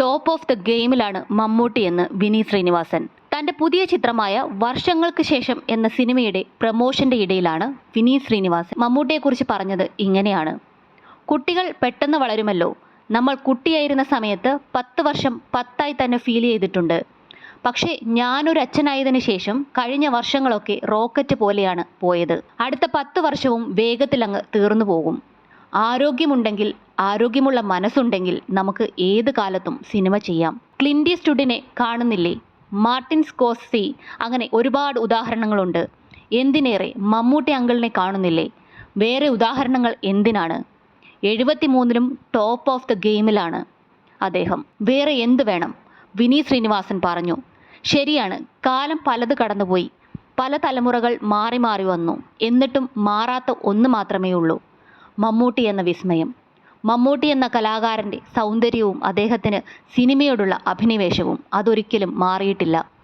Top of the ഗെയിമിലാണ് മമ്മൂട്ടി എന്ന് വിനീത് ശ്രീനിവാസൻ. തന്റെ പുതിയ ചിത്രമായ വർഷങ്ങൾക്ക് ശേഷം എന്ന സിനിമയുടെ പ്രമോഷന്റെ ഇടയിലാണ് വിനീത് ശ്രീനിവാസൻ. മമ്മൂട്ടിയെക്കുറിച്ച് പറഞ്ഞത് ഇങ്ങനെയാണ്. കുട്ടികൾ പെട്ടെന്ന് വളരുമല്ലോ. നമ്മൾ കുട്ടിയായിരുന്ന സമയത്ത് പത്ത് വർഷം പത്തായി തന്നെ ഫീൽ ചെയ്തിട്ടുണ്ട്. പക്ഷേ ഞാനൊരു അച്ഛനായതിനു ശേഷം കഴിഞ്ഞ വർഷങ്ങളൊക്കെ റോക്കറ്റ് പോലെയാണ് പോയത്. അടുത്ത പത്ത് വർഷവും വേഗത്തിലങ്ങ് തീർന്നു പോകും. ആരോഗ്യമുണ്ടെങ്കിൽ ആരോഗ്യമുള്ള മനസ്സുണ്ടെങ്കിൽ നമുക്ക് ഏത് കാലത്തും സിനിമ ചെയ്യാം. ക്ലിൻഡി സ്റ്റുഡിനെ കാണുന്നില്ലേ? മാർട്ടിൻ സ്കോസി അങ്ങനെ ഒരുപാട് ഉദാഹരണങ്ങളുണ്ട്. എന്തിനേറെ മമ്മൂട്ടി അങ്കിളിനെ കാണുന്നില്ലേ? വേറെ ഉദാഹരണങ്ങൾ എന്തിനാണ്? എഴുപത്തിമൂന്നിലും ടോപ്പ് ഓഫ് ദ ഗെയിമിലാണ് അദ്ദേഹം. വേറെ എന്ത് വേണം? വിനീത് ശ്രീനിവാസൻ പറഞ്ഞു. ശരിയാണ് കാലം പലത് കടന്നുപോയി. പല തലമുറകൾ മാറി മാറി വന്നു. എന്നിട്ടും മാറാത്ത ഒന്ന് മാത്രമേ ഉള്ളൂ മമ്മൂട്ടി എന്ന വിസ്മയം. മമ്മൂട്ടി എന്ന കലാകാരന്റെ സൗന്ദര്യവും അദ്ദേഹത്തിന് സിനിമയോടുള്ള അഭിനിവേശവും അതൊരിക്കലും മാറിയിട്ടില്ല.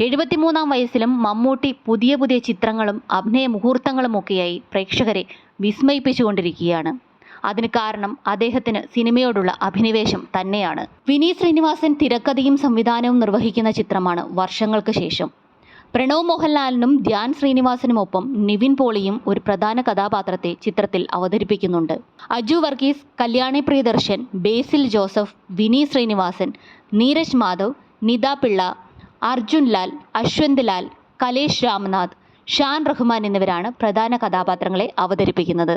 എഴുപത്തിമൂന്നാം വയസ്സിലും മമ്മൂട്ടി പുതിയ പുതിയ ചിത്രങ്ങളും അഭിനയ മുഹൂർത്തങ്ങളുമൊക്കെയായി പ്രേക്ഷകരെ വിസ്മയിപ്പിച്ചുകൊണ്ടിരിക്കുകയാണ്. അതിന് കാരണം അദ്ദേഹത്തിന് സിനിമയോടുള്ള അഭിനിവേശം തന്നെയാണ്. വിനീത് ശ്രീനിവാസൻ തിരക്കഥയും സംവിധാനവും നിർവഹിക്കുന്ന ചിത്രമാണ് വർഷങ്ങൾക്ക് ശേഷം. പ്രണവ് മോഹൻലാലിനും ധ്യാൻ ശ്രീനിവാസനുമൊപ്പം നിവിൻ പോളിയും ഒരു പ്രധാന കഥാപാത്രത്തെ ചിത്രത്തിൽ അവതരിപ്പിക്കുന്നുണ്ട്. അജു വർഗീസ് കല്യാണി പ്രിയദർശൻ ബേസിൽ ജോസഫ് വിനീത് ശ്രീനിവാസൻ നീരജ് മാധവ് നിത പിള്ള അർജുൻ ലാൽ അശ്വന്ത് ലാൽ കലേഷ് രാംനാഥ് ഷാൻ റഹ്മാൻ എന്നിവരാണ് പ്രധാന കഥാപാത്രങ്ങളെ അവതരിപ്പിക്കുന്നത്.